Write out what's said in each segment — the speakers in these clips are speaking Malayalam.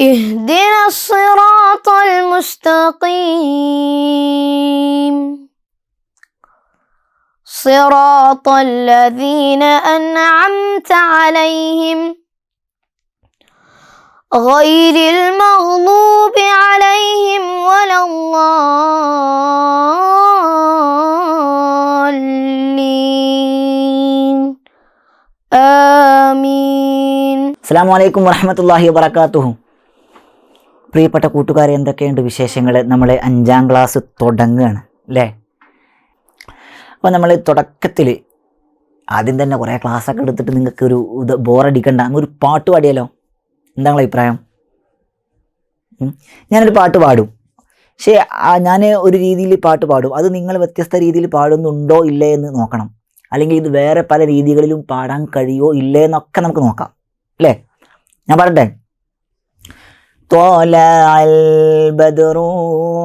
اهدنا الصراط المستقيم. صراط الذين أنعمت عليهم غير المغضوب عليهم ولا الضالين. آمين. السلام عليكم ورحمة الله وبركاته. പ്രിയപ്പെട്ട കൂട്ടുകാരെ എന്തൊക്കെയുണ്ട് വിശേഷങ്ങൾ നമ്മൾ അഞ്ചാം ക്ലാസ് തുടങ്ങുകയാണ് അല്ലേ? അപ്പോൾ നമ്മൾ തുടക്കത്തിൽ ആദ്യം തന്നെ കുറേ ക്ലാസ്സൊക്കെ എടുത്തിട്ട് നിങ്ങൾക്ക് ഒരു ഇത് ബോറടിക്കണ്ട അങ്ങ് ഒരു പാട്ട് പാടിയാലോ? എന്താണ് അഭിപ്രായം? ഞാനൊരു പാട്ട് പാടും. പക്ഷേ ഞാൻ ഒരു രീതിയിൽ പാട്ട് പാടും. അത് നിങ്ങൾ വ്യത്യസ്ത രീതിയിൽ പാടുന്നുണ്ടോ ഇല്ലേ എന്ന് നോക്കണം. അല്ലെങ്കിൽ ഇത് വേറെ പല രീതികളിലും പാടാൻ കഴിയോ ഇല്ലേ എന്നൊക്കെ നമുക്ക് നോക്കാം അല്ലേ? ഞാൻ പറയട്ടെ طلع البدر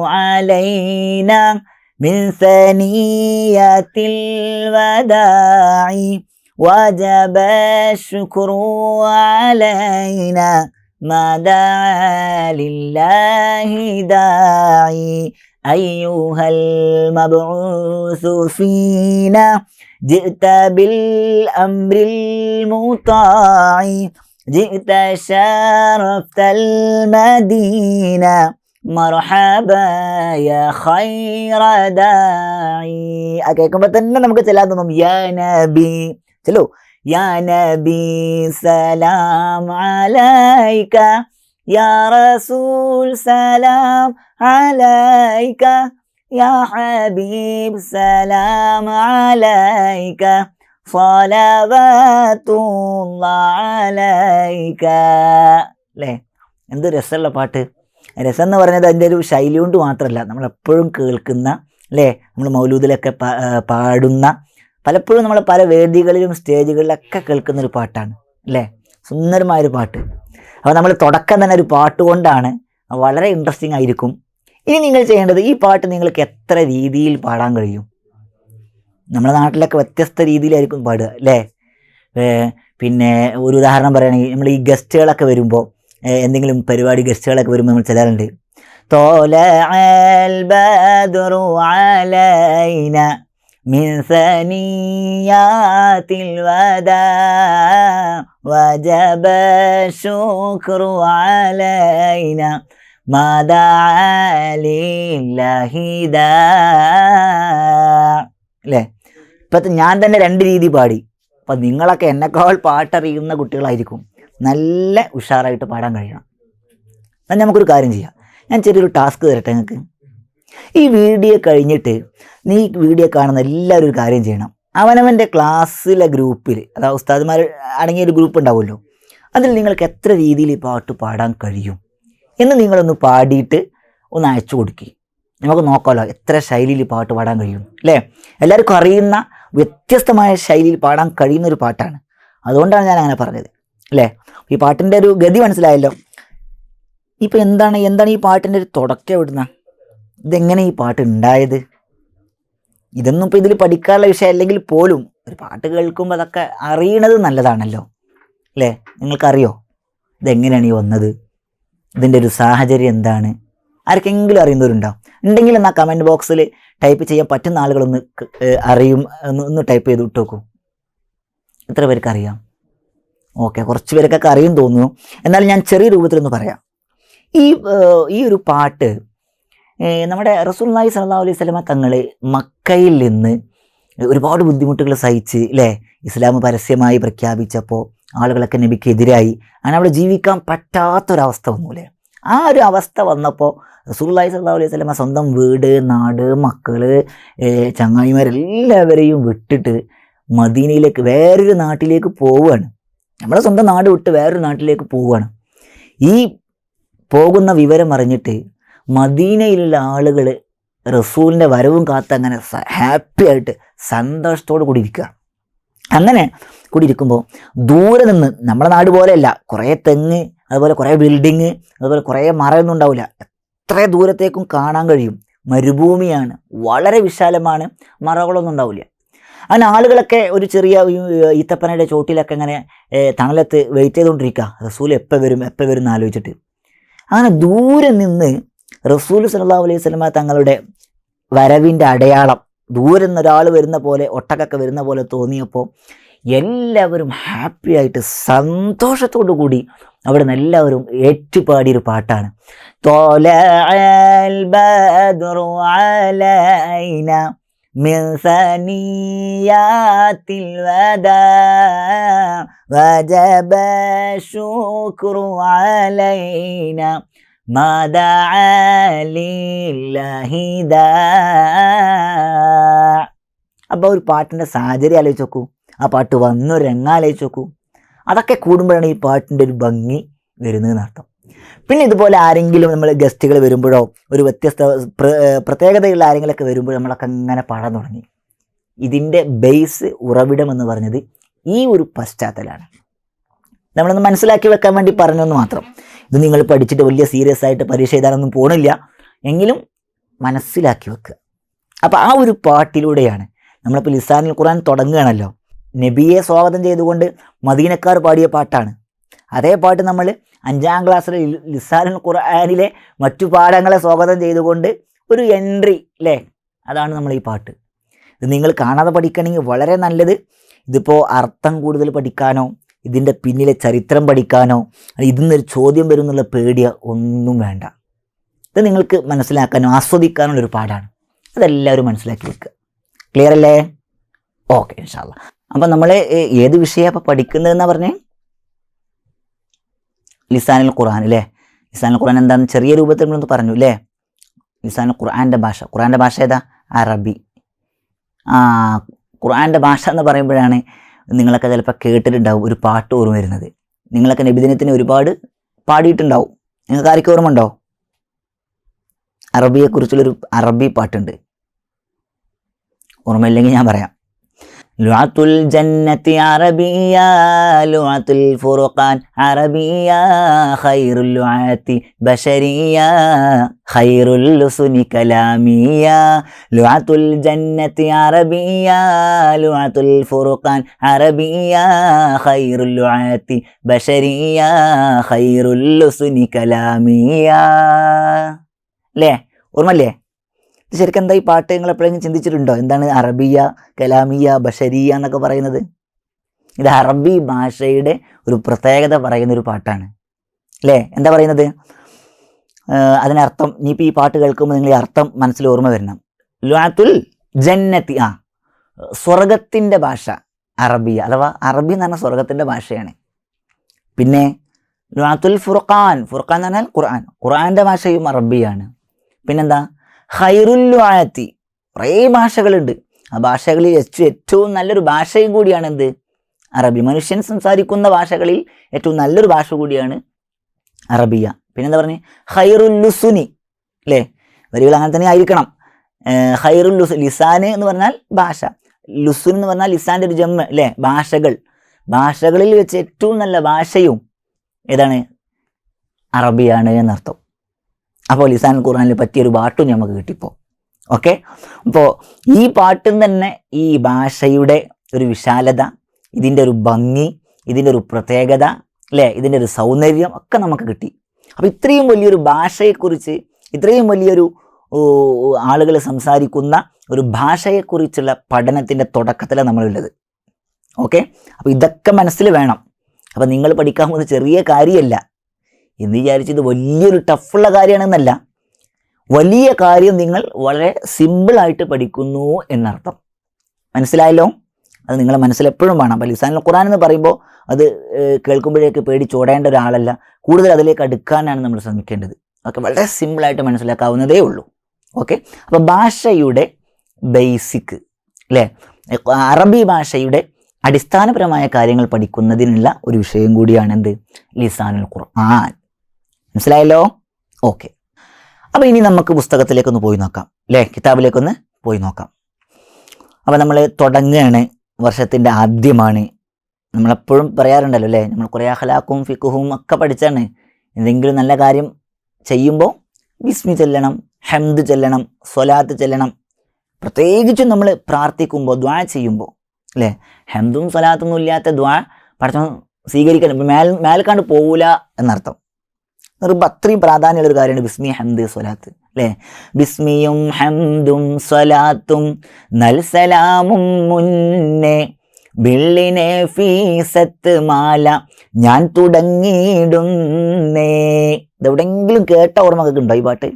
علينا من ثنية الوداع وجب الشكر علينا ما دعا لله داعي. أيها المبعوث فينا جئت بالأمر المطاع. جئت شرفت المدينة مرحبا يا خير داعي ആ കേൾക്കുമ്പോൾ തന്നെ നമുക്ക് ചെല്ലാൻ തോന്നും യാ നബി ചെല്ലു യാ നബി സലാം അലൈക യാ റസൂൽ സലാം അലൈക യാ ഹബീബ് സലാം അലൈക സ്വലവത്തുള്ളാലൈക അല്ലേ? എന്ത് രസമുള്ള പാട്ട്. രസം എന്ന് പറഞ്ഞത് അതിന്റെ ഒരു ശൈലി കൊണ്ട് മാത്രമല്ല നമ്മളെപ്പോഴും കേൾക്കുന്ന അല്ലേ? നമ്മൾ മൗലൂദിലൊക്കെ പാടുന്ന പലപ്പോഴും നമ്മൾ പല വേദികളിലും സ്റ്റേജുകളിലൊക്കെ കേൾക്കുന്ന ഒരു പാട്ടാണ് അല്ലേ? സുന്ദരമായൊരു പാട്ട്. അപ്പോൾ നമ്മൾ തുടക്കം തന്നെ ഒരു പാട്ട് കൊണ്ടാണ് വളരെ ഇൻട്രസ്റ്റിംഗ് ആയിരിക്കും. ഇനി നിങ്ങൾ ചെയ്യേണ്ടത് ഈ പാട്ട് നിങ്ങൾക്ക് എത്ര രീതിയിൽ പാടാൻ കഴിയും? നമ്മുടെ നാട്ടിലൊക്കെ വ്യത്യസ്ത രീതിയിലായിരിക്കും പാടുക അല്ലേ ഏ, പിന്നെ ഒരു ഉദാഹരണം പറയുകയാണെങ്കിൽ നമ്മൾ ഈ ഗസ്റ്റുകളൊക്കെ വരുമ്പോൾ എന്തെങ്കിലും പരിപാടി ഗസ്റ്റുകളൊക്കെ വരുമ്പോൾ നമ്മൾ ചെല്ലാറുണ്ട് طلع البدر علينا من ثنيات الوداع وجب الشكر علينا ما دعا لله داع അല്ലേ ഇപ്പത്തെ ഞാൻ തന്നെ രണ്ട് രീതി പാടി. അപ്പം നിങ്ങളൊക്കെ എന്നെക്കാൾ പാട്ടറിയുന്ന കുട്ടികളായിരിക്കും. നല്ല ഉഷാറായിട്ട് പാടാൻ കഴിയണം. എന്നാൽ നമുക്കൊരു കാര്യം ചെയ്യാം. ഞാൻ ചെറിയൊരു ടാസ്ക് തരട്ടെ നിങ്ങൾക്ക്? ഈ വീഡിയോ കഴിഞ്ഞിട്ട് നീ വീഡിയോ കാണുന്ന എല്ലാവരും ഒരു കാര്യം ചെയ്യണം. അവനവന്റെ ക്ലാസ്സിലെ ഗ്രൂപ്പിൽ അതായത് ഉസ്താദ്മാർ അടങ്ങിയ ഒരു ഗ്രൂപ്പ് ഉണ്ടാവുമല്ലോ. അതിൽ നിങ്ങൾക്ക് എത്ര രീതിയിൽ പാട്ട് പാടാൻ കഴിയും എന്ന് നിങ്ങളൊന്ന് പാടിയിട്ട് ഒന്ന് അയച്ചു കൊടുക്കുക നമുക്ക് നോക്കാമല്ലോ എത്ര ശൈലിയിൽ പാട്ട് പാടാൻ കഴിയും അല്ലേ? എല്ലാവർക്കും അറിയുന്ന വ്യത്യസ്തമായ ശൈലിയിൽ പാടാൻ കഴിയുന്ന ഒരു പാട്ടാണ്. അതുകൊണ്ടാണ് ഞാൻ അങ്ങനെ പറഞ്ഞത് അല്ലേ? ഈ പാട്ടിന്റെ ഒരു ഗതി മനസ്സിലായല്ലോ. ഇപ്പം എന്താണ് എന്താണ് ഈ പാട്ടിന്റെ ഒരു തുടക്കം എവിടുന്ന? ഇതെങ്ങനെ ഈ പാട്ട് ഉണ്ടായത്? ഇതൊന്നും ഇപ്പോൾ ഇതിൽ പഠിക്കാനുള്ള വിഷയം അല്ലെങ്കിൽ പോലും ഒരു പാട്ട് കേൾക്കുമ്പോൾ അതൊക്കെ അറിയണത് നല്ലതാണല്ലോ അല്ലേ? നിങ്ങൾക്കറിയോ? ഇതെങ്ങനെയാണ് ഈ വന്നത്? ഇതിന്റെ ഒരു സാഹചര്യം എന്താണ്? ആർക്കെങ്കിലും അറിയുന്നവരുണ്ടാവും. ഉണ്ടെങ്കിൽ എന്നാൽ കമന്റ് ബോക്സിൽ ടൈപ്പ് ചെയ്യാൻ പറ്റുന്ന ആളുകളൊന്ന് അറിയും ഒന്ന് ടൈപ്പ് ചെയ്ത് വിട്ട് നോക്കൂ എത്ര പേർക്ക് അറിയാം? ഓക്കെ കുറച്ച് പേർക്കൊക്കെ അറിയും തോന്നുന്നു. എന്നാൽ ഞാൻ ചെറിയ രൂപത്തിലൊന്ന് പറയാം. ഈ ഈ ഒരു പാട്ട് നമ്മുടെ റസൂൽനായി സല്ലാ അലൈഹി സ്വലമ തങ്ങൾ മക്കയിൽ നിന്ന് ഒരുപാട് ബുദ്ധിമുട്ടുകൾ സഹിച്ച് അല്ലേ ഇസ്ലാം പരസ്യമായി പ്രഖ്യാപിച്ചപ്പോൾ ആളുകളൊക്കെ നബിക്ക് എതിരായി അങ്ങനെ അവിടെ ജീവിക്കാൻ പറ്റാത്തൊരവസ്ഥ വന്നൂലേ ആ ഒരു അവസ്ഥ വന്നപ്പോൾ റസൂള്ളി സല്ലാ അലൈഹി സ്വലമ സ്വന്തം വീട് നാട് മക്കൾ ഏഹ്, ചങ്ങായിമാരെല്ലാവരെയും വിട്ടിട്ട് മദീനയിലേക്ക് വേറൊരു നാട്ടിലേക്ക് പോവുകയാണ്. നമ്മളെ സ്വന്തം നാട് വിട്ട് വേറൊരു നാട്ടിലേക്ക് പോവുകയാണ്. ഈ പോകുന്ന വിവരം അറിഞ്ഞിട്ട് മദീനയിലുള്ള ആളുകൾ റസൂലിന്റെ വരവും കാത്ത് അങ്ങനെ ഹാപ്പി ആയിട്ട് സന്തോഷത്തോടു കൂടി ഇരിക്കുക. അങ്ങനെ കൂടി ഇരിക്കുമ്പോൾ ദൂരെ നിന്ന് നമ്മുടെ നാട് പോലെയല്ല കുറേ തെങ്ങ് അതുപോലെ കുറേ ബിൽഡിങ് അതുപോലെ കുറേ മറയൊന്നും ഉണ്ടാവില്ല. എത്ര ദൂരത്തേക്കും കാണാൻ കഴിയും. മരുഭൂമിയാണ്. വളരെ വിശാലമാണ്. മറകളൊന്നും ഉണ്ടാവില്ല. അങ്ങനെ ആളുകളൊക്കെ ഒരു ചെറിയ ഈത്തപ്പനയുടെ ചോട്ടിലൊക്കെ ഇങ്ങനെ തണലത്ത് വെയിറ്റ് ചെയ്തുകൊണ്ടിരിക്കുക റസൂൽ എപ്പോൾ വരും എപ്പോൾ വരും എന്ന് ആലോചിച്ചിട്ട്. അങ്ങനെ ദൂരെ നിന്ന് റസൂൽ സല്ലല്ലാഹു അലൈഹി സ്വലമ തങ്ങളുടെ വരവിന്റെ അടയാളം ദൂരെ നിന്ന് ഒരാൾ വരുന്ന പോലെ ഒട്ടക്കൊക്കെ വരുന്ന പോലെ തോന്നിയപ്പോൾ എല്ലാവരും ഹാപ്പിയായിട്ട് സന്തോഷത്തോടു കൂടി അവിടെ നിന്ന് എല്ലാവരും ഏറ്റുപാടിയൊരു പാട്ടാണ് തോലഅൽ ബദ്റു അലൈന من ثنيات الوداع وجب الشكر علينا ما دعا لله داع അപ്പോൾ ഒരു പാട്ടിൻ്റെ സാഹചര്യം ആലോചിച്ച് നോക്കൂ ആ പാട്ട് വന്നൊരു രംഗം ആലോചിച്ച് നോക്കൂ അതൊക്കെ കൂടുമ്പോഴാണ് ഈ പാട്ടിന്റെ ഒരു ഭംഗി വരുന്നതെന്ന് അർത്ഥം. പിന്നെ ഇതുപോലെ ആരെങ്കിലും നമ്മൾ ഗസ്റ്റുകൾ വരുമ്പോഴോ ഒരു വ്യത്യസ്ത പ്ര- പ്രത്യേകതയുള്ള ആരെങ്കിലുമൊക്കെ വരുമ്പോഴോ നമ്മളൊക്കെ അങ്ങനെ പാടാൻ തുടങ്ങി. ഇതിന്റെ ബേസ് ഉറവിടം എന്ന് പറഞ്ഞത് ഈ ഒരു പശ്ചാത്തലമാണ്. നമ്മളൊന്ന് മനസ്സിലാക്കി വെക്കാൻ വേണ്ടി പറഞ്ഞെന്ന് മാത്രം. ഇത് നിങ്ങൾ പഠിച്ചിട്ട് വലിയ സീരിയസ് ആയിട്ട് പരീക്ഷ എഴുതാനൊന്നും പോണില്ല. എങ്കിലും മനസ്സിലാക്കി വെക്കുക. അപ്പോൾ ആ ഒരു പാട്ടിലൂടെയാണ് നമ്മളിപ്പോൾ ലിസാനിൽ ഖുർആൻ തുടങ്ങുകയാണല്ലോ. നബിയെ സ്വാഗതം ചെയ്തുകൊണ്ട് മദീനക്കാർ പാടിയ പാട്ടാണ്. അതേ പാട്ട് നമ്മൾ അഞ്ചാം ക്ലാസ്സിലെ ലിസാനുൽ ഖുർആനിലെ മറ്റു പാഠങ്ങളെ സ്വാഗതം ചെയ്തുകൊണ്ട് ഒരു എൻട്രി അല്ലേ അതാണ് നമ്മൾ ഈ പാട്ട്. ഇത് നിങ്ങൾ കാണാതെ പഠിക്കണമെങ്കിൽ വളരെ നല്ലത്. ഇതിപ്പോൾ അർത്ഥം കൂടുതൽ പഠിക്കാനോ ഇതിന്റെ പിന്നിലെ ചരിത്രം പഠിക്കാനോ ഇതിൽ നിന്നൊരു ചോദ്യം വരും എന്നുള്ള പേടിയ ഒന്നും വേണ്ട. ഇത് നിങ്ങൾക്ക് മനസ്സിലാക്കാനോ ആസ്വദിക്കാനുള്ള ഒരു പാടാണ്. അതെല്ലാവരും മനസ്സിലാക്കി വെക്കുക. ക്ലിയർ അല്ലേ? ഓക്കെ ഇൻഷാല്ല അപ്പം നമ്മൾ ഏത് വിഷയമാണ് അപ്പോൾ പഠിക്കുന്നതെന്നാ പറഞ്ഞേ? ലിസാനുൽ ഖുർആൻ അല്ലേ ലിസാനുൽ ഖുർആൻ എന്താണെന്ന് ചെറിയ രൂപത്തിൽ നമ്മളൊന്ന് പറഞ്ഞു അല്ലേ ലിസാനുൽ ഖുർആന്റെ ഭാഷ. ഖുർആന്റെ ഭാഷ ഏതാ? അറബി. ആ ഖുർആന്റെ ഭാഷ എന്ന് പറയുമ്പോഴാണ് നിങ്ങളൊക്കെ ചിലപ്പോൾ കേട്ടിട്ടുണ്ടാവും ഒരു പാട്ട് ഓർമ്മ വരുന്നത്. നിങ്ങളൊക്കെ നബിദിനത്തിന് ഒരുപാട് പാടിയിട്ടുണ്ടാവും. നിങ്ങൾക്ക് ആർക്കും ഓർമ്മ ഉണ്ടോ? അറബിയെക്കുറിച്ചുള്ളൊരു അറബി പാട്ടുണ്ട്. ഓർമ്മയില്ലെങ്കിൽ ഞാൻ പറയാം. لعة الجنة عربية لعة الفرقان عربية خير اللعات بشرية خير اللسن كلامية لعة الجنة عربية لعة الفرقان عربية خير اللعات بشرية خير اللسن كلامية ليه؟ ورمال ليه؟ ഇത് ശരിക്കും എന്താ ഈ പാട്ട് നിങ്ങൾ എപ്പോഴെങ്കിലും ചിന്തിച്ചിട്ടുണ്ടോ? എന്താണ് അറബിയ കലാമിയ ബഷരിയ എന്നൊക്കെ പറയുന്നത്? ഇത് അറബി ഭാഷയുടെ ഒരു പ്രത്യേകത പറയുന്ന ഒരു പാട്ടാണ്. അല്ലേ? എന്താ പറയുന്നത്? അതിനർത്ഥം ഇനിയിപ്പോൾ ഈ പാട്ട് കേൾക്കുമ്പോൾ നിങ്ങൾ ഈ അർത്ഥം മനസ്സിൽ ഓർമ്മ വരണം. ലുആത്തുൽ ജന്നത്തി ആ സ്വർഗത്തിന്റെ ഭാഷ അറബിയ അഥവാ അറബി എന്ന് പറഞ്ഞാൽ സ്വർഗത്തിന്റെ ഭാഷയാണ്. പിന്നെ ലുആത്തുൽ ഫുർഖാൻ ഫുർഖാൻ എന്ന് പറഞ്ഞാൽ ഖുർആൻ. ഖുർആന്റെ ഭാഷയും അറബിയാണ്. പിന്നെന്താ? ഹൈറുല്ലുആയത്തി കുറേ ഭാഷകളുണ്ട്. ആ ഭാഷകളിൽ ഏറ്റവും നല്ലൊരു ഭാഷയും കൂടിയാണ് എന്ത്? അറബി. മനുഷ്യൻ സംസാരിക്കുന്ന ഭാഷകളിൽ ഏറ്റവും നല്ലൊരു ഭാഷ കൂടിയാണ് അറബിയ. പിന്നെന്താ പറഞ്ഞ്? ഹൈറുല്ലുസുനി അല്ലേ? വരികൾ അങ്ങനെ തന്നെ ആയിരിക്കണം. ഹൈറുൽ ലുസ് എന്ന് പറഞ്ഞാൽ ഭാഷ. ലുസുൻ എന്ന് പറഞ്ഞാൽ ലിസാന്റെ ഒരു ജമ്മ് അല്ലേ? ഭാഷകൾ. ഭാഷകളിൽ വെച്ച് ഏറ്റവും നല്ല ഭാഷയും ഏതാണ്? അറബിയാണ് എന്നർത്ഥം. അപ്പോൾ ലിസാൻ ഖുർആനിൽ പറ്റിയൊരു പാട്ടും നമുക്ക് കിട്ടിപ്പോ. ഓക്കെ? അപ്പോൾ ഈ പാട്ടും തന്നെ ഈ ഭാഷയുടെ ഒരു വിശാലത ഇതിന്റെ ഒരു ഭംഗി ഇതിന്റെ ഒരു പ്രത്യേകത അല്ലേ? ഇതിന്റെ ഒരു സൗന്ദര്യം ഒക്കെ നമുക്ക് കിട്ടി. അപ്പോൾ ഇത്രയും വലിയൊരു ഭാഷയെക്കുറിച്ച് ഇത്രയും വലിയൊരു ആളുകൾ സംസാരിക്കുന്ന ഒരു ഭാഷയെക്കുറിച്ചുള്ള പഠനത്തിന്റെ തുടക്കത്തിലാണ് നമ്മളുള്ളത്. ഓക്കെ? അപ്പോൾ ഇതൊക്കെ മനസ്സിൽ വേണം. അപ്പോൾ നിങ്ങൾ പഠിക്കാൻ പോകുന്നത് ചെറിയ കാര്യമല്ല. എന്ന് വിചാരിച്ച് ഇത് വലിയൊരു ടഫുള്ള കാര്യമാണെന്നല്ല. വലിയ കാര്യം നിങ്ങൾ വളരെ സിമ്പിളായിട്ട് പഠിക്കുന്നു എന്നർത്ഥം. മനസ്സിലായല്ലോ? അത് നിങ്ങളെ മനസ്സിൽ എപ്പോഴും വേണം. അപ്പോൾ ലിസാനുൽ ഖുറാൻ എന്ന് പറയുമ്പോൾ അത് കേൾക്കുമ്പോഴേക്ക് കേൾക്കുമ്പോഴേക്ക് പേടിച്ചോടേണ്ട ഒരാളല്ല. കൂടുതൽ അതിലേക്ക് അടുക്കാനാണ് നമ്മൾ ശ്രമിക്കേണ്ടത്. അതൊക്കെ വളരെ സിമ്പിളായിട്ട് മനസ്സിലാക്കാവുന്നതേ ഉള്ളൂ. ഓക്കെ? അപ്പോൾ ഭാഷയുടെ ബേസിക് അല്ലേ അറബി ഭാഷയുടെ അടിസ്ഥാനപരമായ കാര്യങ്ങൾ പഠിക്കുന്നതിനുള്ള ഒരു വിഷയം കൂടിയാണ് എന്ത് ലിസാനുൽ ഖുർആൻ. മനസ്സിലായല്ലോ? ഓക്കെ. അപ്പോൾ ഇനി നമുക്ക് പുസ്തകത്തിലേക്കൊന്ന് പോയി നോക്കാം. അല്ലേ കിതാബിലേക്കൊന്ന് പോയി നോക്കാം. അപ്പോൾ നമ്മൾ തുടങ്ങുകയാണ് വർഷത്തിന്റെ ആദ്യമാണ്. നമ്മളെപ്പോഴും പറയാറുണ്ടല്ലോ അല്ലേ നമ്മൾ കുറേ അഹലാക്കും ഫിക്കുഹും ഒക്കെ പഠിച്ചാണ്. എന്തെങ്കിലും നല്ല കാര്യം ചെയ്യുമ്പോൾ വിസ്മി ചെല്ലണം ഹംദ് ചെല്ലണം സ്വലാത്ത് ചെല്ലണം. പ്രത്യേകിച്ചും നമ്മൾ പ്രാർത്ഥിക്കുമ്പോൾ ദ്വാ ചെയ്യുമ്പോൾ അല്ലേ ഹംദും സ്വലാത്തൊന്നും ഇല്ലാത്ത ദ്വാ പഠിച്ച സ്വീകരിക്കണം. മേൽ മേൽക്കാണ്ട് പോവില്ല എന്നർത്ഥം. നിർബ അത്രയും പ്രാധാന്യമുള്ള ഒരു കാര്യമാണ് ബിസ്മി ഹംദ് സ്വലാത്ത് അല്ലേ? ബിസ്മിയും ഹംദും സ്വലാത്തും നൽസലാമും മുന്നേ ബില്ലിനെ ഫീസത്ത് മാല ഞാൻ തുടങ്ങിയിടുന്നേ. ഇതെവിടെങ്കിലും കേട്ട ഓർമ്മക്കൊക്കെ ഉണ്ടോ ഈ പാട്ട്?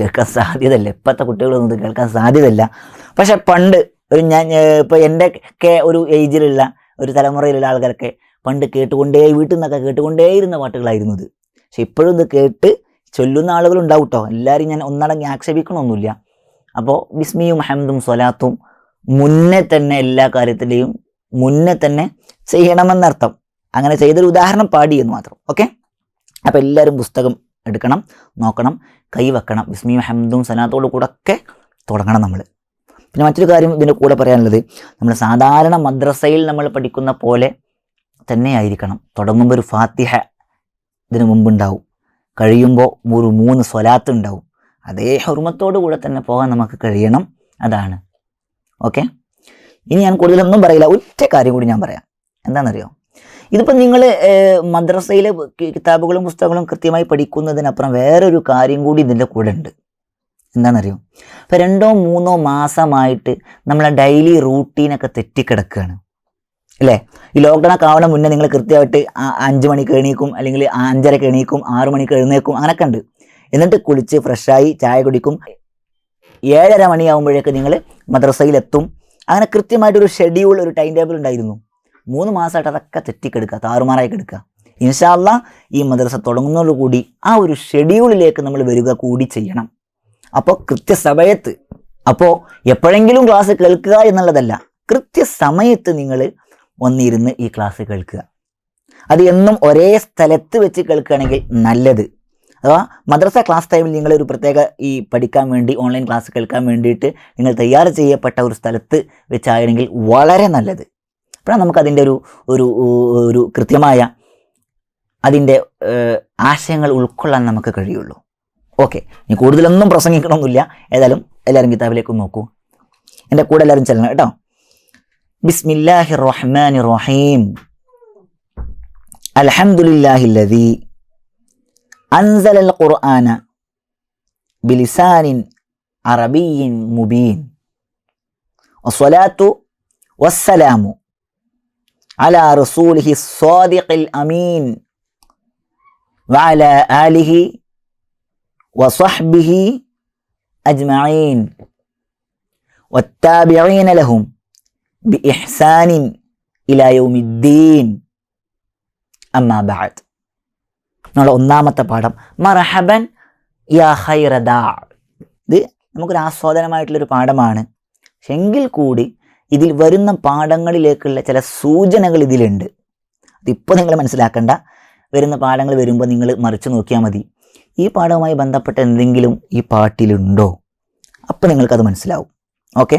കേൾക്കാൻ സാധ്യതയല്ല. ഇപ്പോഴത്തെ കുട്ടികളൊന്നും ഇത് കേൾക്കാൻ സാധ്യതയല്ല. പക്ഷെ പണ്ട് ഒരു ഞാൻ ഇപ്പോൾ എന്റെ ഒക്കെ ഒരു ഏജിലുള്ള ഒരു തലമുറയിലുള്ള ആൾക്കാരൊക്കെ പണ്ട് കേട്ടുകൊണ്ടേ വീട്ടിൽ നിന്നൊക്കെ കേട്ടുകൊണ്ടേയിരുന്ന പാട്ടുകളായിരുന്നു ഇത്. പക്ഷെ ഇപ്പോഴും ഇത് കേട്ട് ചൊല്ലുന്ന ആളുകളുണ്ടാവും കേട്ടോ എല്ലാവരും ഞാൻ ഒന്നടങ്ങി ആക്ഷേപിക്കണമൊന്നുമില്ല. അപ്പോൾ ബിസ്മിയും ഹംദും സ്വലാത്തും മുന്നേ തന്നെ എല്ലാ കാര്യത്തിലെയും മുന്നേ തന്നെ ചെയ്യണമെന്നർത്ഥം. അങ്ങനെ ചെയ്തൊരു ഉദാഹരണം പാടി എന്ന് മാത്രം. ഓക്കെ? അപ്പോൾ എല്ലാവരും പുസ്തകം എടുക്കണം നോക്കണം കൈ വെക്കണം. ബിസ്മിയും ഹംദും സലാത്തോടു കൂടെ ഒക്കെ തുടങ്ങണം നമ്മൾ. പിന്നെ മറ്റൊരു കാര്യം ഇതിന്റെ കൂടെ പറയാനുള്ളത്. നമ്മൾ സാധാരണ മദ്രസയിൽ നമ്മൾ പഠിക്കുന്ന പോലെ തന്നെ ആയിരിക്കണം തുടങ്ങുമ്പോൾ ഒരു ഫാത്തിഹ ഇതിനു മുമ്പുണ്ടാവും. കഴിയുമ്പോൾ ഒരു മൂന്ന് സ്വലാത്ത് ഉണ്ടാവും. അതേ ഹുർമത്തോടു കൂടെ തന്നെ പോകാൻ നമുക്ക് കഴിയണം. അതാണ്. ഓക്കെ? ഇനി ഞാൻ കൂടുതലൊന്നും പറയില്ല. ഒറ്റ കാര്യം കൂടി ഞാൻ പറയാം. എന്താണെന്നറിയോ? ഇതിപ്പോൾ നിങ്ങൾ മദ്രസയിലെ കിതാബുകളും പുസ്തകങ്ങളും കൃത്യമായി പഠിക്കുന്നതിനപ്പുറം വേറൊരു കാര്യം കൂടി ഇതിന്റെ കൂടെ ഉണ്ട്. എന്താണെന്നറിയോ? ഇപ്പോൾ രണ്ടോ മൂന്നോ മാസമായിട്ട് നമ്മളെ ഡെയിലി റൂട്ടീനൊക്കെ തെറ്റിക്കിടക്കുകയാണ് അല്ലേ? ഈ ലോക്ക്ഡൗൺ ഒക്കെ ആവണ മുന്നേ നിങ്ങൾ കൃത്യമായിട്ട് അഞ്ച് മണിക്ക് എണീക്കും അല്ലെങ്കിൽ അഞ്ചരക്ക് എണീക്കും ആറു മണിക്ക് എഴുന്നേക്കും അങ്ങനെയൊക്കെ ഉണ്ട്. എന്നിട്ട് കുളിച്ച് ഫ്രഷായി ചായ കുടിക്കും. ഏഴര മണിയാകുമ്പോഴേക്ക് നിങ്ങൾ മദ്രസയിലെത്തും അങ്ങനെ കൃത്യമായിട്ടൊരു ഷെഡ്യൂൾ ഒരു ടൈം ടേബിൾ ഉണ്ടായിരുന്നു. മൂന്ന് മാസമായിട്ട് അതൊക്കെ തെറ്റിക്കെടുക്കുക താറുമാറായി കെടുക്കുക. ഇൻഷാല്ല ഈ മദ്രസ തുടങ്ങുന്നതോടുകൂടി ആ ഒരു ഷെഡ്യൂളിലേക്ക് നമ്മൾ വരിക കൂടി ചെയ്യണം. അപ്പോൾ കൃത്യസമയത്ത് അപ്പോൾ എപ്പോഴെങ്കിലും ക്ലാസ് കേൾക്കുക എന്നുള്ളതല്ല കൃത്യസമയത്ത് നിങ്ങൾ വന്നിരുന്ന് ഈ ക്ലാസ് കേൾക്കുക. അത് എന്നും ഒരേ സ്ഥലത്ത് വെച്ച് കേൾക്കുകയാണെങ്കിൽ നല്ലത്. അഥവാ മദ്രസ ക്ലാസ് ടൈമിൽ നിങ്ങൾ ഒരു പ്രത്യേക ഈ പഠിക്കാൻ വേണ്ടി ഓൺലൈൻ ക്ലാസ് കേൾക്കാൻ വേണ്ടിയിട്ട് നിങ്ങൾ തയ്യാർ ചെയ്യപ്പെട്ട ഒരു സ്ഥലത്ത് വെച്ചായിരുന്നെങ്കിൽ വളരെ നല്ലത്. അപ്പോഴാണ് നമുക്ക് അതിന്റെ ഒരു ഒരു ഒരു കൃത്യമായ അതിന്റെ ആശയങ്ങൾ ഉൾക്കൊള്ളാൻ നമുക്ക് കഴിയുള്ളൂ. ഓക്കെ. ഇനി കൂടുതലൊന്നും പ്രസംഗിക്കണമൊന്നുമില്ല. ഏതായാലും എല്ലാവരും കിതാബിലേക്ക് നോക്കൂ. എന്റെ കൂടെ എല്ലാവരും ചെല്ലണം കേട്ടോ. بسم الله الرحمن الرحيم الحمد لله الذي انزل القران بلسان عربي مبين والصلاه والسلام على رسوله الصادق الامين وعلى اله وصحبه اجمعين والتابعين لهم ബി ഇഹ്സാനിൻ ഇലായോമിദ്ദീൻ അമ്മാ ബാദ് നമ്മുടെ ഒന്നാമത്തെ പാഠം മറഹബൻ യാ ഹൈറദാ ഇത് നമുക്കൊരു ആസ്വാദനമായിട്ടുള്ളൊരു പാഠമാണ്. പക്ഷെ എങ്കിൽ കൂടി ഇതിൽ വരുന്ന പാഠങ്ങളിലേക്കുള്ള ചില സൂചനകൾ ഇതിലുണ്ട്. അതിപ്പോൾ നിങ്ങൾ മനസ്സിലാക്കേണ്ട. വരുന്ന പാഠങ്ങൾ വരുമ്പോൾ നിങ്ങൾ മറിച്ച് നോക്കിയാൽ മതി. ഈ പാഠവുമായി ബന്ധപ്പെട്ട എന്തെങ്കിലും ഈ പാട്ടിലുണ്ടോ? അപ്പോൾ നിങ്ങൾക്കത് മനസ്സിലാവും. ഓക്കെ?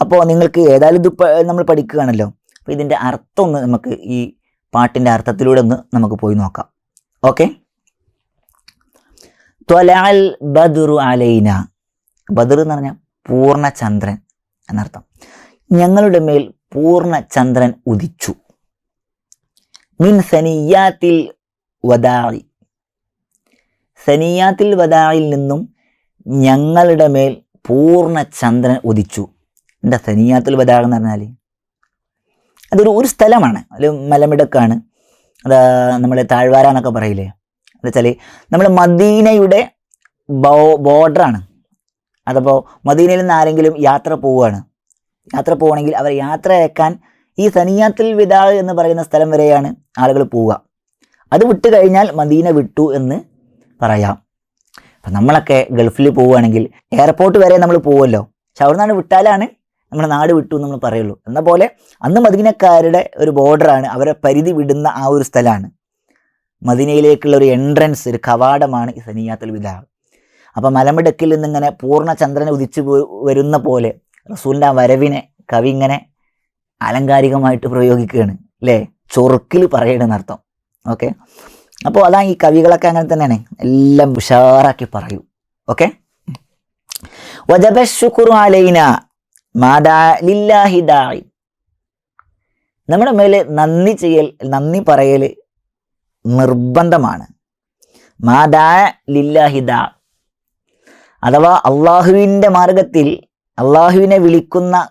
അപ്പോൾ നിങ്ങൾക്ക് ഏതായാലും ഇത് നമ്മൾ പഠിക്കുകയാണല്ലോ. അപ്പോൾ ഇതിന്റെ അർത്ഥം ഒന്ന് നമുക്ക് ഈ പാട്ടിന്റെ അർത്ഥത്തിലൂടെ ഒന്ന് നമുക്ക് പോയി നോക്കാം. ഓക്കെ? ത്വലാൽ ബദുറു അലൈന. ബദർ എന്ന് പറഞ്ഞാൽ പൂർണ ചന്ദ്രൻ എന്നർത്ഥം. ഞങ്ങളുടെ മേൽ പൂർണ ചന്ദ്രൻ ഉദിച്ചു. മിൻ സനിയാത്തിൽ വദായി. സനിയാത്തിൽ വദായിൽ നിന്നും ഞങ്ങളുടെ മേൽ പൂർണ ചന്ദ്രൻ ഉദിച്ചു. എന്താ സനിയാത്തുൽ ബദാഖ് എന്ന് പറഞ്ഞാൽ അതൊരു ഒരു സ്ഥലമാണ്. ഒരു മലമിടക്കാണ്. അത് നമ്മൾ താഴ്വാര എന്നൊക്കെ പറയില്ലേ? എന്ന് വെച്ചാൽ നമ്മൾ മദീനയുടെ ബോ ബോർഡറാണ്. അതപ്പോൾ മദീനയിൽ നിന്ന് ആരെങ്കിലും യാത്ര പോവുകയാണ്. യാത്ര പോവുകയാണെങ്കിൽ അവർ യാത്ര അയക്കാൻ ഈ സനിയാത്തിൽ വിദാ എന്ന് പറയുന്ന സ്ഥലം വരെയാണ് ആളുകൾ പോവുക. അത് വിട്ട് കഴിഞ്ഞാൽ മദീന വിട്ടു എന്ന് പറയാം. അപ്പം നമ്മളൊക്കെ ഗൾഫിൽ പോവുകയാണെങ്കിൽ എയർപോർട്ട് വരെ നമ്മൾ പോവുമല്ലോ. പക്ഷെ അവിടെ നിന്നാണ് വിട്ടാലാണ് നമ്മുടെ നാട് വിട്ടു എന്ന് നമ്മൾ പറയുള്ളൂ. എന്ന പോലെ അന്ന് മദീനക്കാരുടെ ഒരു ബോർഡറാണ് അവരെ പരിധി വിടുന്ന ആ ഒരു സ്ഥലമാണ്. മദീനയിലേക്കുള്ള ഒരു എൻട്രൻസ് ഒരു കവാടമാണ് ഈ സനിയാത്തുൽ വിദാ അപ്പം മലമിടക്കിൽ നിന്നിങ്ങനെ പൂർണ ചന്ദ്രനെ ഉദിച്ചു വരുന്ന പോലെ റസൂലിന്റെ ആ വരവിനെ കവി ഇങ്ങനെ ആലങ്കാരികമായിട്ട് പ്രയോഗിക്കുകയാണ് അല്ലേ? ചൊറുക്കിൽ പറയണമെന്നർത്ഥം ഓക്കെ? അപ്പോൾ അതാ ഈ കവികളൊക്കെ അങ്ങനെ തന്നെയാണ്. എല്ലാം ഉഷാറാക്കി പറയൂ. ഓക്കെ? വജബുക്കുറു അലൈന മാദാ ലില്ലാഹി നമ്മുടെ മേൽ നന്ദി ചെയ്യൽ നന്ദി പറയൽ നിർബന്ധമാണ്. മാദാ ലില്ലാഹി അഥവാ അള്ളാഹുവിന്റെ മാർഗത്തിൽ അള്ളാഹുവിനെ വിളിക്കുന്ന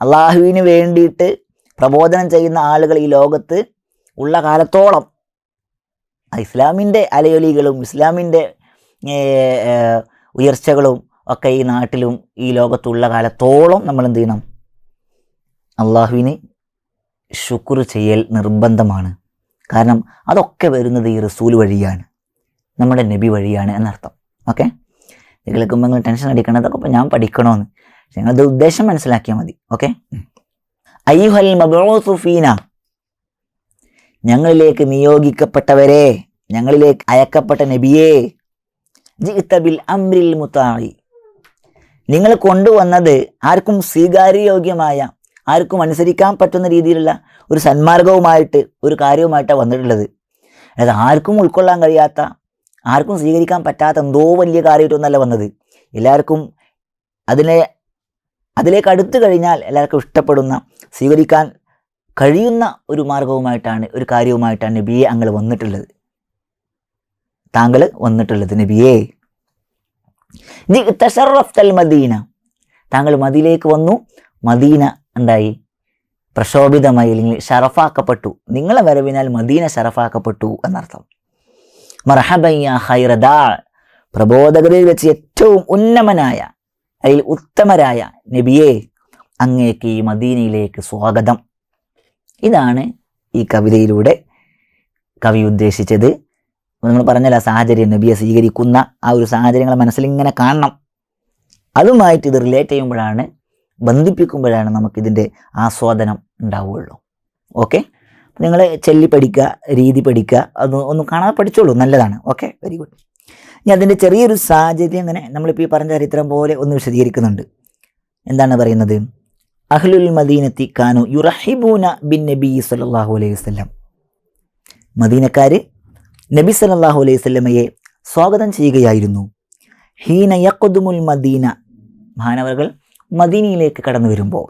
അള്ളാഹുവിന് വേണ്ടിയിട്ട് പ്രബോധനം ചെയ്യുന്ന ആളുകൾ ഈ ലോകത്ത് ഉള്ള കാലത്തോളം ഇസ്ലാമിന്റെ അലയൊലികളും ഇസ്ലാമിന്റെ ഉയർച്ചകളും ഒക്കെ ഈ നാട്ടിലും ഈ ലോകത്തുള്ള കാലത്തോളം നമ്മൾ എന്ത് ചെയ്യണം? അള്ളാഹുവിന് ശുക്ർ ചെയ്യൽ നിർബന്ധമാണ്. കാരണം അതൊക്കെ വരുന്നത് ഈ റസൂൽ വഴിയാണ്. നമ്മുടെ നബി വഴിയാണ് എന്നർത്ഥം. ഓക്കെ? കേൾക്കുമ്പോൾ നിങ്ങൾ ടെൻഷൻ അടിക്കണം അതൊക്കെ ഞാൻ പഠിക്കണമെന്ന് നിങ്ങളത് ഉദ്ദേശം മനസ്സിലാക്കിയാൽ മതി. ഓക്കെ? അയ്യുഹൽ ഞങ്ങളിലേക്ക് നിയോഗിക്കപ്പെട്ടവരെ ഞങ്ങളിലേക്ക് അയക്കപ്പെട്ട നബിയേ ജിത്തബിൽ അമ്രിൽ മുത്തായി. നിങ്ങൾ കൊണ്ടുവന്നത് ആർക്കും സ്വീകാര്യയോഗ്യമായ ആർക്കും അനുസരിക്കാൻ പറ്റുന്ന രീതിയിലുള്ള ഒരു സന്മാർഗവുമായിട്ട് ഒരു കാര്യവുമായിട്ടാണ് വന്നിട്ടുള്ളത്. അതായത് ആർക്കും ഉൾക്കൊള്ളാൻ കഴിയാത്ത ആർക്കും സ്വീകരിക്കാൻ പറ്റാത്ത എന്തോ വലിയ കാര്യമായിട്ടൊന്നല്ല വന്നത്. എല്ലാവർക്കും അതിനെ അതിലേക്ക് അടുത്തു കഴിഞ്ഞാൽ എല്ലാവർക്കും ഇഷ്ടപ്പെടുന്ന സ്വീകരിക്കാൻ കഴിയുന്ന ഒരു മാർഗവുമായിട്ടാണ് ഒരു കാര്യവുമായിട്ടാണ് നബിയെ അങ്ങൾ വന്നിട്ടുള്ളത്. താങ്കൾ വന്നിട്ടുള്ളത് നബിയേ. തൽ മദീന. താങ്കൾ മദീനയിലേക്ക് വന്നു. മദീന ഉണ്ടായി പ്രക്ഷോഭിതമായി അല്ലെങ്കിൽ ഷറഫാക്കപ്പെട്ടു. നിങ്ങളെ വരവിനാൽ മദീന ഷറഫാക്കപ്പെട്ടു എന്നർത്ഥം. മർഹബയ്യ ഹൈറദാ പ്രബോധകരിൽ വെച്ച് ഏറ്റവും ഉന്നമനായ അതിൽ ഉത്തമരായ നബിയെ അങ്ങേക്ക് ഈ മദീനയിലേക്ക് സ്വാഗതം. ഇതാണ് ഈ കവിതയിലൂടെ കവി ഉദ്ദേശിച്ചത്. നമ്മൾ പറഞ്ഞല്ലോ സാഹചര്യം നബിയെ സ്വീകരിക്കുന്ന ആ ഒരു സാഹചര്യങ്ങൾ മനസ്സിലിങ്ങനെ കാണണം. അതുമായിട്ട് ഇത് റിലേറ്റ് ചെയ്യുമ്പോഴാണ് ബന്ധിപ്പിക്കുമ്പോഴാണ് നമുക്കിതിന്റെ ആസ്വാദനം ഉണ്ടാവുകയുള്ളൂ ഓക്കെ നിങ്ങൾ ചെല്ലി പഠിക്കുക രീതി പഠിക്കുക അത് ഒന്ന് കാണാതെ പഠിച്ചോളൂ നല്ലതാണ്. ഓക്കെ വെരി ഗുഡ് ഇനി അതിന്റെ ചെറിയൊരു സാഹചര്യം അങ്ങനെ നമ്മളിപ്പോൾ ഈ പറഞ്ഞ ചരിത്രം പോലെ ഒന്ന് വിശദീകരിക്കുന്നുണ്ട്. എന്താണ് പറയുന്നത്? അഹ്ലുൽ മദീനത്തി കാനു യുറഹിബൂന ബിൻ നബി സല്ലല്ലാഹു അലൈഹി വസല്ലം. മദീനക്കാർ നബി സല്ലല്ലാഹു അലൈഹി വസല്ലമയെ സ്വാഗതം ചെയ്യുകയായിരുന്നു. ഹീന യക്കൊതുമുൽ മദീന. മഹാനവറുകൾ മദീനയിലേക്ക് കടന്നു വരുമ്പോൾ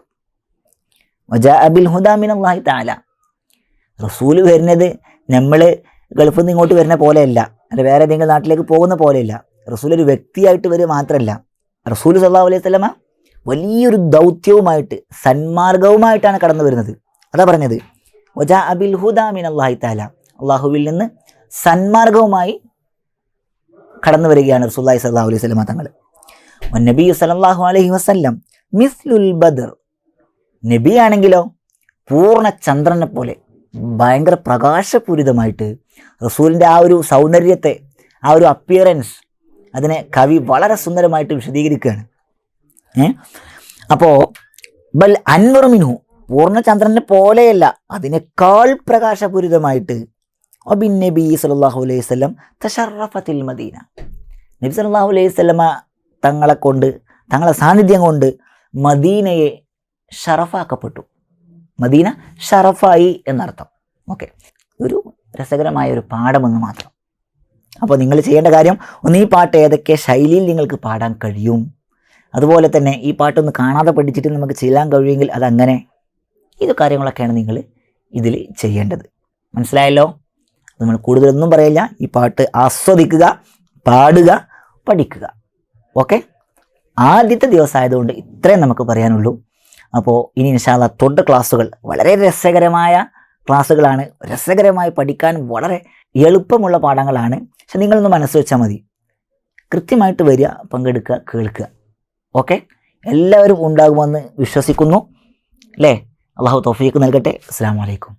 വജാ അബിൽ ഹുദാമിൻ അള്ളാഹി താല റസൂൽ വരുന്നത് നമ്മൾ ഗൾഫിൽ നിന്ന് ഇങ്ങോട്ട് വരുന്ന പോലെയല്ല. അല്ല വേറെ ഏതെങ്കിലും നാട്ടിലേക്ക് പോകുന്ന പോലെയല്ല. റസൂൽ ഒരു വ്യക്തിയായിട്ട് വരിക മാത്രമല്ല റസൂൽ സല്ലാഹു അലൈഹി സ്വലമ വലിയൊരു ദൗത്യവുമായിട്ട് സന്മാർഗവുമായിട്ടാണ് കടന്നു വരുന്നത്. അതാ പറഞ്ഞത് വജാ അബിൽ ഹുദാമിൻ അള്ളാഹി താല അള്ളാഹുവിൽ നിന്ന് സന്മാർഗവുമായി കടന്നു വരികയാണ് റസൂല്ലാഹി സല്ലാ അലൈഹി സ്വലമ തങ്ങൾ. നബി സല്ലല്ലാഹു അലൈഹി വസല്ലം മിസ്ലുൽ ബദർ നബിയാണെങ്കിലോ പൂർണ ചന്ദ്രനെ പോലെ ഭയങ്കര പ്രകാശപൂരിതമായിട്ട് റസൂലിന്റെ ആ ഒരു സൗന്ദര്യത്തെ ആ ഒരു അപ്പിയറൻസ് അതിനെ കവി വളരെ സുന്ദരമായിട്ട് വിശദീകരിക്കുകയാണ്. ഏ? അപ്പോൾ ബൽ അൻവറുമിനു പൂർണചന്ദ്രനെ പോലെയല്ല അതിനേക്കാൾ പ്രകാശപൂരിതമായിട്ട് ഒബിൻ നബി സല്ലല്ലാഹു അലൈഹി വസല്ലം തഷറഫത്തിൽ മദീന നബി സല്ലല്ലാഹു അലൈഹി വസല്ലമ തങ്ങളെ കൊണ്ട് തങ്ങളെ സാന്നിധ്യം കൊണ്ട് മദീനയെ ഷറഫാക്കപ്പെട്ടു. മദീന ഷറഫായി എന്നർത്ഥം. ഓക്കെ. ഒരു രസകരമായ ഒരു പാഠമെന്ന് മാത്രം. അപ്പോൾ നിങ്ങൾ ചെയ്യേണ്ട കാര്യം ഒന്ന് ഈ പാട്ട് ഏതൊക്കെ ശൈലിയിൽ നിങ്ങൾക്ക് പാടാൻ കഴിയും? അതുപോലെ തന്നെ ഈ പാട്ടൊന്ന് കാണാതെ പഠിച്ചിട്ട് നമുക്ക് ചെയ്യാൻ കഴിയുമെങ്കിൽ അതങ്ങനെ. ഇത് കാര്യങ്ങളൊക്കെയാണ് നിങ്ങൾ ഇതിൽ ചെയ്യേണ്ടത്. മനസ്സിലായല്ലോ? നമ്മൾ കൂടുതലൊന്നും പറയില്ല. ഈ പാട്ട് ആസ്വദിക്കുക പാടുക പഠിക്കുക. ഓക്കെ ആദ്യത്തെ ദിവസമായതുകൊണ്ട് ഇത്രയും നമുക്ക് പറയാനുള്ളൂ. അപ്പോൾ ഇനി ഇൻഷാല്ല തൊട്ട് ക്ലാസ്സുകൾ വളരെ രസകരമായ ക്ലാസ്സുകളാണ്. രസകരമായി പഠിക്കാൻ വളരെ എളുപ്പമുള്ള പാഠങ്ങളാണ്. പക്ഷെ നിങ്ങളൊന്ന് മനസ്സ് വെച്ചാൽ മതി. കൃത്യമായിട്ട് വരിക പങ്കെടുക്കുക കേൾക്കുക. ഓക്കെ എല്ലാവരും ഉണ്ടാകുമെന്ന് വിശ്വസിക്കുന്നു. അല്ലേ? അള്ളാഹു തൗഫീക്ക് നൽകട്ടെ. അസ്സാം വലൈക്കും